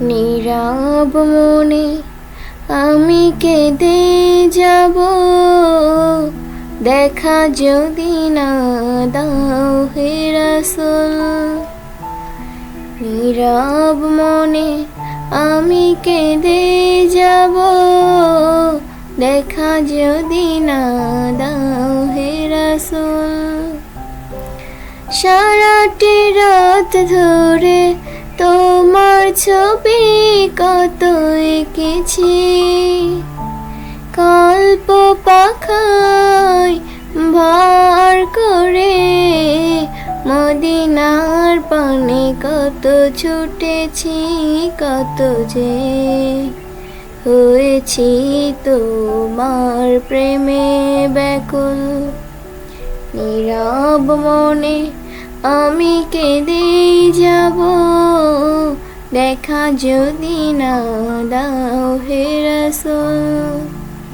নীরব মনে আমি কেঁদে যাব। দেখা যদি না দাও হে রাসূল। নীরব মনে আমি কেঁদে যাব। দেখা যদি না দাও হে সারাটি রাত ধরে ছবি কত এঁকেছি। কল্প পাখায় ভর করে মদিনার পানে কত ছুটেছি, কত যে হয়েছি তোমার প্রেমে ব্যাকুল। নীরব মনে আমি কেঁদে যাব। দেখা যদি না দাও হে রাসূল।